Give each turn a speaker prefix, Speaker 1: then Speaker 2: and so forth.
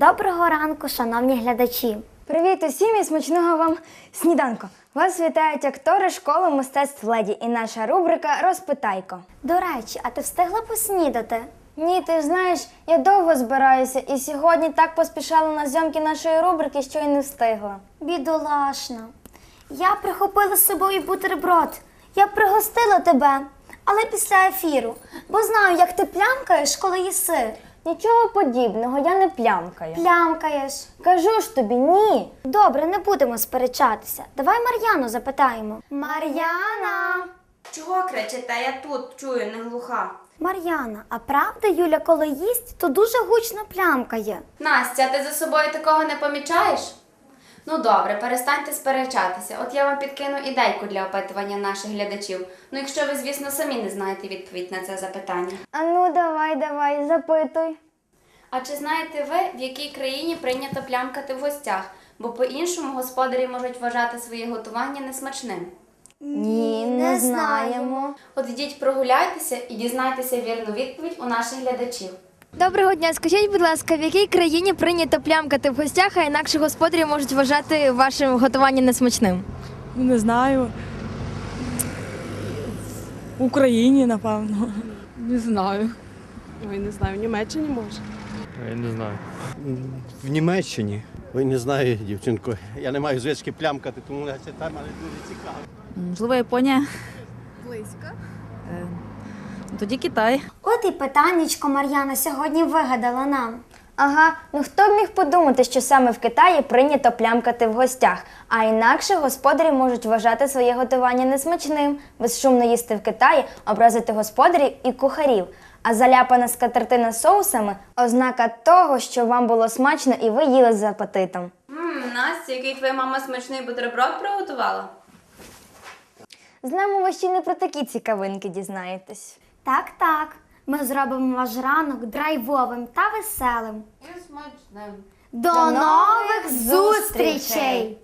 Speaker 1: Доброго ранку, шановні глядачі.
Speaker 2: Привіт усім і смачного вам сніданку. Вас вітають актори школи мистецтв леді і наша рубрика Розпитайко.
Speaker 1: До речі, а ти встигла поснідати?
Speaker 2: Ні, ти знаєш, я довго збираюся і сьогодні так поспішала на зйомки нашої рубрики, що й не встигла.
Speaker 1: Бідолашна. Я прихопила з собою бутерброд. Я пригостила тебе, але після ефіру, бо знаю, як ти плямкаєш, коли їси.
Speaker 2: Нічого подібного, я не плямкаю.
Speaker 1: Плямкаєш.
Speaker 2: Кажу ж тобі, ні.
Speaker 1: Добре, не будемо сперечатися. Давай Мар'яну запитаємо. Мар'яна!
Speaker 3: Чого кричите? Я тут чую, не глуха.
Speaker 1: Мар'яна, а правда Юля, коли їсть, то дуже гучно плямкає.
Speaker 3: Настя, ти за собою такого не помічаєш? Ну добре, перестаньте сперечатися. От я вам підкину ідейку для опитування наших глядачів. Ну, якщо ви, звісно, самі не знаєте відповідь на це запитання.
Speaker 2: А ну давай, давай, запитуй.
Speaker 3: А чи знаєте ви, в якій країні прийнято плямкати в гостях? Бо по-іншому господарі можуть вважати своє готування несмачним.
Speaker 2: Ні, не знаємо.
Speaker 3: От йдіть прогуляйтеся і дізнайтеся вірну відповідь у наших глядачів.
Speaker 4: Доброго дня. Скажіть, будь ласка, в якій країні прийнято плямкати в гостях, а інакше господарі можуть вважати ваше готування несмачним?
Speaker 5: Не знаю. В Україні, напевно.
Speaker 6: Не знаю. Ой, не знаю, в Німеччині може.
Speaker 7: Я не знаю.
Speaker 8: В Німеччині. Ви не знаю, дівчинко. Я не маю звички плямкати, тому це там але дуже цікаво.
Speaker 9: Можливо, Японія. Близько. Тоді Китай.
Speaker 1: От і питаннячко Мар'яна сьогодні вигадала нам.
Speaker 2: Ага, ну хто б міг подумати, що саме в Китаї прийнято плямкати в гостях, а інакше господарі можуть вважати своє готування несмачним, безшумно їсти в Китаї, образити господарів і кухарів. А заляпана скатертина соусами ознака того, що вам було смачно і ви їли з апетитом.
Speaker 3: Ммм, Настя, який твоя мама смачний бутерброд приготувала?
Speaker 2: З нами ви ще не про такі цікавинки дізнаєтесь.
Speaker 1: Так, так. Ми зробимо ваш ранок драйвовим та веселим.
Speaker 3: І смачним.
Speaker 1: До нових зустрічей!